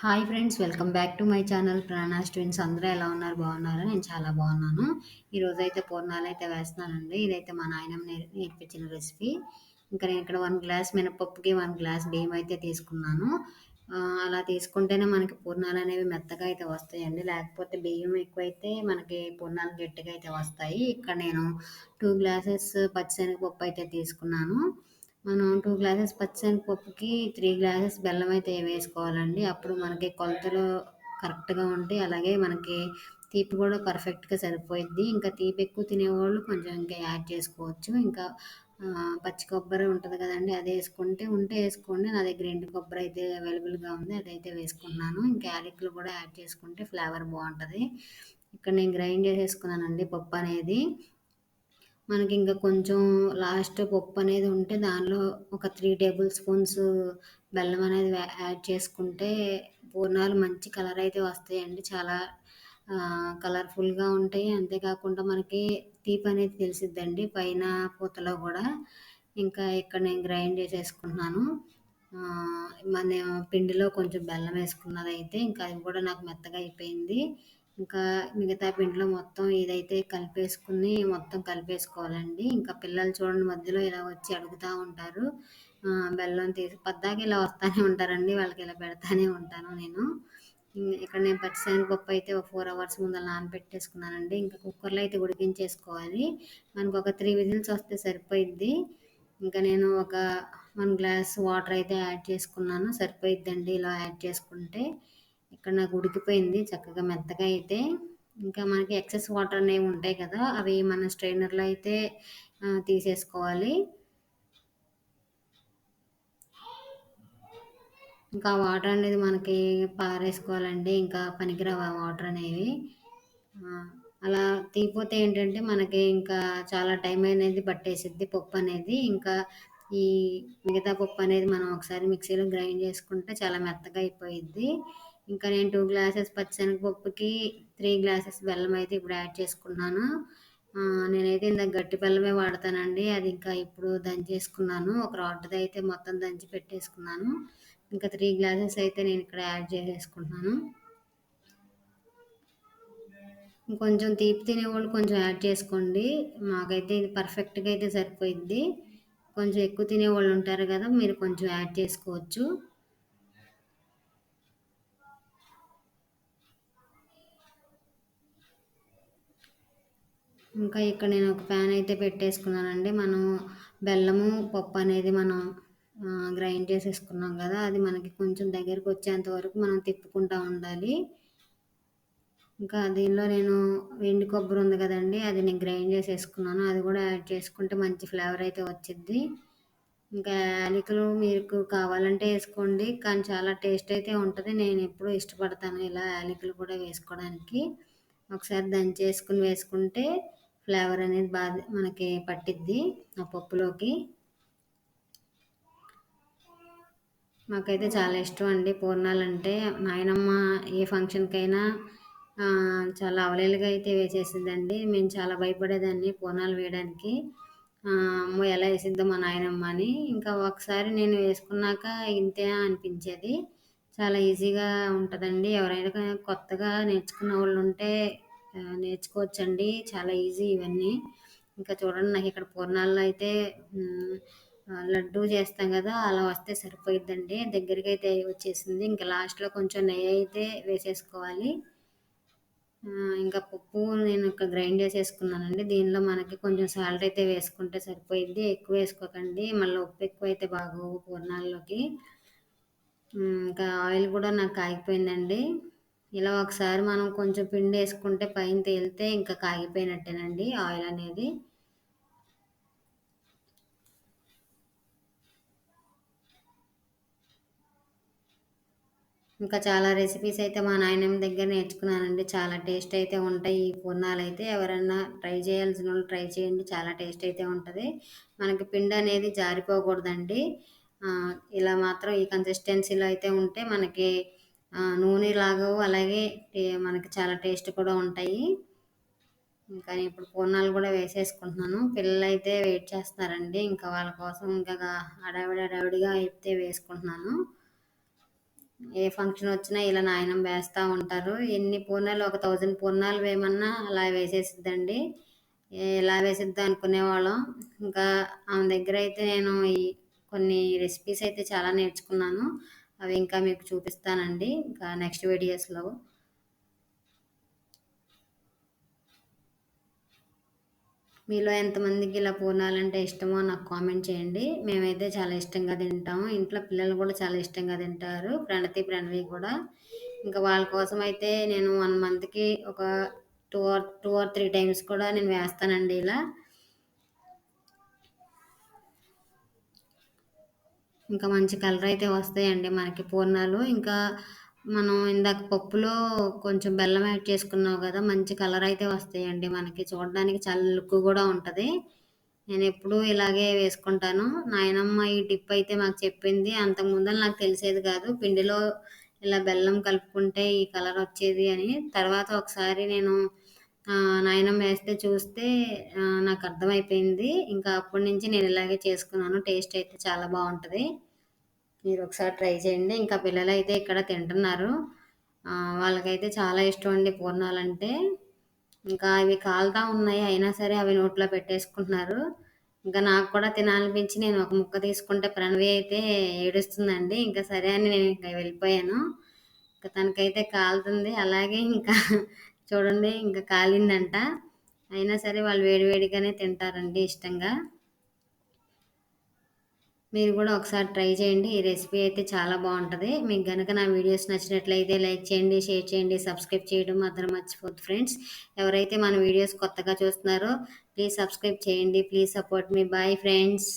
Hi friends welcome back to my channel. Pranas twins అందరూ ఎలా ఉన్నారు? బాగున్నారు? నేను చాలా బాగున్నాను. ఈరోజు అయితే పూర్ణాలు అయితే వేస్తున్నానండి. ఇదైతే మా నాయనమ్మ నేర్పించిన రెసిపీ. ఇంకా నేను ఇక్కడ వన్ గ్లాస్ మినపప్పుకి వన్ గ్లాస్ బియ్యం అయితే తీసుకున్నాను. అలా తీసుకుంటేనే మనకి పూర్ణాలు అనేవి మెత్తగా అయితే వస్తాయండి. లేకపోతే బియ్యం ఎక్కువైతే మనకి పూర్ణాలు గట్టిగా అయితే వస్తాయి. ఇక్కడ నేను టూ గ్లాసెస్ పచ్చిశనగపప్పు అయితే తీసుకున్నాను. మనం టూ గ్లాసెస్ పచ్చిశనగపప్పుకి త్రీ గ్లాసెస్ బెల్లం అయితే వేసుకోవాలండి. అప్పుడు మనకి కొలతలు కరెక్ట్గా ఉంటాయి. అలాగే మనకి తీపి కూడా పర్ఫెక్ట్గా సరిపోయిద్ది. ఇంకా తీపి ఎక్కువ తినేవాళ్ళు కొంచెం ఇంకా యాడ్ చేసుకోవచ్చు. ఇంకా పచ్చి కొబ్బరి ఉంటుంది కదండి అది వేసుకుంటే ఉంటే వేసుకోండి. నా దగ్గర ఎండు కొబ్బరి అయితే అవైలబుల్గా ఉంది అదైతే వేసుకున్నాను. ఇంకా యాలకులు కూడా యాడ్ చేసుకుంటే ఫ్లేవర్ బాగుంటుంది. ఇక్కడ నేను గ్రైండ్ చేసేసుకున్నానండి పప్పు అనేది. మనకి ఇంకా కొంచెం లాస్ట్ పప్పు అనేది ఉంటే దానిలో ఒక త్రీ టేబుల్ స్పూన్స్ బెల్లం అనేది యాడ్ చేసుకుంటే పూర్ణాలు మంచి కలర్ అయితే వస్తాయండి. చాలా కలర్ఫుల్గా ఉంటాయి. అంతేకాకుండా మనకి తీపి అనేది తెలిసిద్దండి పైన పూతలో కూడా. ఇంకా ఇక్కడ నేను గ్రైండ్ చేసేసుకుంటున్నాను. ఆ, మన పిండిలో కొంచెం బెల్లం వేసుకున్నది అయితే ఇంకా అది కూడా నాకు మెత్తగా అయిపోయింది. ఇంకా మిగతా పిండిలో మొత్తం ఇదైతే కలిపేసుకుని మొత్తం కలిపేసుకోవాలండి. ఇంకా పిల్లలు చూడండి మధ్యలో ఇలా వచ్చి అడుగుతూ ఉంటారు. బెల్లం తీసి పద్దాకి ఇలా వస్తానే ఉంటారండి. వాళ్ళకి ఇలా పెడతానే ఉంటాను నేను. ఇక్కడ నేను పచ్చిశనగపప్పు అయితే ఒక ఫోర్ అవర్స్ ముందు నానబెట్టేసుకున్నానండి. ఇంకా కుక్కర్లో అయితే ఉడికించేసుకోవాలి. మనకు ఒక త్రీ విజిల్స్ వస్తే సరిపోయిద్ది. ఇంకా నేను ఒక వన్ గ్లాస్ వాటర్ అయితే యాడ్ చేసుకున్నాను. సరిపోయిద్దండి ఇలా యాడ్ చేసుకుంటే. ఇక్కడ నాకు ఉడికిపోయింది చక్కగా మెత్తగా అయితే. ఇంకా మనకి ఎక్సెస్ వాటర్ అనేవి ఉంటాయి కదా అవి మన స్ట్రైనర్లో అయితే తీసేసుకోవాలి. ఇంకా వాటర్ అనేది మనకి పారేసుకోవాలండి ఇంకా పనికిరావు ఆ వాటర్ అనేవి. అలా తీపోతే ఏంటంటే మనకి ఇంకా చాలా టైం అనేది పట్టేసిద్ది పప్పు అనేది. ఇంకా ఈ మిగతా పప్పు అనేది మనం ఒకసారి మిక్సీలో గ్రైండ్ చేసుకుంటే చాలా మెత్తగా అయిపోయిద్ది. ఇంకా నేను టూ గ్లాసెస్ పచ్చిశనగపప్పుకి త్రీ గ్లాసెస్ బెల్లం అయితే ఇప్పుడు యాడ్ చేసుకున్నాను. నేనైతే ఇందాక గట్టి బెల్లమే వాడతానండి. అది ఇంకా ఇప్పుడు దంచేసుకున్నాను. ఒక రాడ్ది అయితే మొత్తం దంచి పెట్టేసుకున్నాను. ఇంకా త్రీ గ్లాసెస్ అయితే నేను ఇక్కడ యాడ్ చేసేసుకుంటున్నాను. కొంచెం తీపి తినేవాళ్ళు కొంచెం యాడ్ చేసుకోండి. మాకైతే ఇది పర్ఫెక్ట్గా అయితే సరిపోయిద్ది. కొంచెం ఎక్కువ తినేవాళ్ళు ఉంటారు కదా మీరు కొంచెం యాడ్ చేసుకోవచ్చు. ఇంకా ఇక్కడ నేను ఒక ప్యాన్ అయితే పెట్టేసుకున్నానండి. మనం బెల్లము పప్పు అనేది మనం గ్రైండ్ చేసేసుకున్నాం కదా అది మనకి కొంచెం దగ్గరికి వచ్చేంత వరకు మనం తిప్పుకుంటూ ఉండాలి. ఇంకా దీనిలో నేను వెండి కొబ్బరి ఉంది కదండి అది నేను గ్రైండ్ చేసేసుకున్నాను. అది కూడా యాడ్ చేసుకుంటే మంచి ఫ్లేవర్ అయితే వచ్చింది ఇంకా యాలకులు మీకు కావాలంటే వేసుకోండి కానీ చాలా టేస్ట్ అయితే ఉంటుంది. నేను ఎప్పుడూ ఇష్టపడతాను ఇలా యాలకులు కూడా వేసుకోవడానికి. ఒకసారి దంచేసుకుని వేసుకుంటే ఫ్లేవర్ అనేది బాగా మనకి పట్టిద్ది ఆ పప్పులోకి. మాకైతే చాలా ఇష్టం అండి పూర్ణాలు అంటే. నాయనమ్మ ఏ ఫంక్షన్కైనా చాలా అవలేలుగా అయితే వేసేసిందండి. మేము చాలా భయపడేదాన్ని పూర్ణాలు వేయడానికి. అమ్మ అమ్మో ఎలా వేసిద్దో మా నాయనమ్మ అని. ఇంకా ఒకసారి నేను వేసుకున్నాక ఇంతే అనిపించేది. చాలా ఈజీగా ఉంటుందండి. ఎవరైనా కొత్తగా నేర్చుకున్న వాళ్ళు ఉంటే నేర్చుకోవచ్చండి. చాలా ఈజీ ఇవన్నీ. ఇంకా చూడండి నాకు ఇక్కడ పూర్ణాల్లో అయితే లడ్డు చేస్తాం కదా అలా వస్తే సరిపోయిద్దండి. దగ్గరికి అయితే వచ్చేసింది. ఇంకా లాస్ట్లో కొంచెం నెయ్యి అయితే వేసేసుకోవాలి. ఇంకా పప్పు నేను ఇక్కడ గ్రైండ్ చేసేసుకున్నానండి. దీనిలో మనకి కొంచెం సాల్ట్ అయితే వేసుకుంటే సరిపోయిద్ది. ఎక్కువ వేసుకోకండి. మళ్ళీ ఉప్పు ఎక్కువ అయితే బాగోవు పూర్ణాల్లోకి. ఇంకా ఆయిల్ కూడా నాకు కాగిపోయిందండి ఇలా ఒకసారి మనం కొంచెం పిండి వేసుకుంటే పైన తేలితే ఇంకా కాగిపోయినట్టేనండి ఆయిల్ అనేది. ఇంకా చాలా రెసిపీస్ అయితే మా నాయనమ్మ దగ్గర నేర్చుకున్నానండి. చాలా టేస్ట్ అయితే ఉంటాయి. ఈ పూర్ణాలు అయితే ఎవరైనా ట్రై చేయాల్సిన వాళ్ళు ట్రై చేయండి. చాలా టేస్ట్ అయితే ఉంటుంది. మనకి పిండి అనేది జారిపోకూడదండి. ఇలా మాత్రం ఈ కన్సిస్టెన్సీలో అయితే ఉంటే మనకి నూనె లాగవు అలాగే మనకి చాలా టేస్ట్ కూడా ఉంటాయి. ఇంకా ఇప్పుడు పూర్ణాలు కూడా వేసేసుకుంటున్నాను. పిల్లలు అయితే వెయిట్ చేస్తున్నారండి. ఇంకా వాళ్ళ కోసం ఇంకా అడావిడి హడావిడిగా అయితే వేసుకుంటున్నాను. ఏ ఫంక్షన్ వచ్చినా ఇలా నాయనం వేస్తూ ఉంటారు. ఎన్ని పూర్ణాలు ఒక థౌజండ్ పూర్ణాలు వేయమన్నా అలా వేసేసిద్దండి. ఎలా వేసిద్దాం అనుకునేవాళ్ళం ఇంకా ఆమె దగ్గర అయితే నేను ఈ కొన్ని రెసిపీస్ అయితే చాలా నేర్చుకున్నాను. అవి ఇంకా మీకు చూపిస్తానండి ఇంకా నెక్స్ట్ వీడియోస్లో మీలో ఎంతమందికి ఇలా పూర్ణాలంటే ఇష్టమో నాకు కామెంట్ చేయండి. మేమైతే చాలా ఇష్టంగా తింటాము. ఇంట్లో పిల్లలు కూడా చాలా ఇష్టంగా తింటారు. ప్రణతి ప్రణవి కూడా. ఇంకా వాళ్ళ కోసం అయితే నేను వన్ మంత్కి ఒక two or two or three times కూడా నేను వేస్తానండి ఇలా. ఇంకా మంచి కలర్ అయితే వస్తాయండి మనకి పూర్ణాలు. ఇంకా మనం ఇందాక పప్పులో కొంచెం బెల్లం యాడ్ చేసుకున్నావు కదా మంచి కలర్ అయితే వస్తాయండి మనకి. చూడడానికి చాలా లుక్ కూడా ఉంటుంది. నేను ఎప్పుడూ ఇలాగే వేసుకుంటాను. నాయనమ్మ ఈ టిప్ అయితే మాకు చెప్పింది. అంతకుముందు నాకు తెలిసేది కాదు. పిండిలో ఇలా బెల్లం కలుపుకుంటే ఈ కలర్ వచ్చేది అని. తర్వాత ఒకసారి నేను నాయనమ్మ వేస్తే చూస్తే నాకు అర్థమైపోయింది. ఇంకా అప్పటి నుంచి నేను ఇలాగే చేసుకున్నాను. టేస్ట్ అయితే చాలా బాగుంటుంది. మీరు ఒకసారి ట్రై చేయండి. ఇంకా పిల్లలు అయితే ఇక్కడ తింటున్నారు. వాళ్ళకైతే చాలా ఇష్టం అండి పూర్ణాలంటే. ఇంకా అవి కాలుతా ఉన్నాయి. అయినా సరే అవి నోట్లో పెట్టేసుకుంటున్నారు. ఇంకా నాకు కూడా తినాలనిపించి నేను ఒక ముక్క తీసుకుంటే ప్రణవి అయితే ఏడుస్తుందండి. ఇంకా సరే అని నేను ఇంకా వెళ్ళిపోయాను. ఇంకా తనకైతే కాలుతుంది. అలాగే ఇంకా చూడండి ఇంకా కాలిందంట. అయినా సరే వాళ్ళు వేడివేడిగానే తింటారండి ఇష్టంగా. మీరు కూడా ఒకసారి ట్రై చేయండి. ఈ రెసిపీ అయితే చాలా బాగుంటుంది. మీకు కనుక నా వీడియోస్ నచ్చినట్లయితే లైక్ చేయండి షేర్ చేయండి సబ్స్క్రైబ్ చేయడం మాత్రం మర్చిపోద్దు ఫ్రెండ్స్. ఎవరైతే మన వీడియోస్ కొత్తగా చూస్తున్నారో ప్లీజ్ సబ్స్క్రైబ్ చేయండి. Please support me. Bye friends.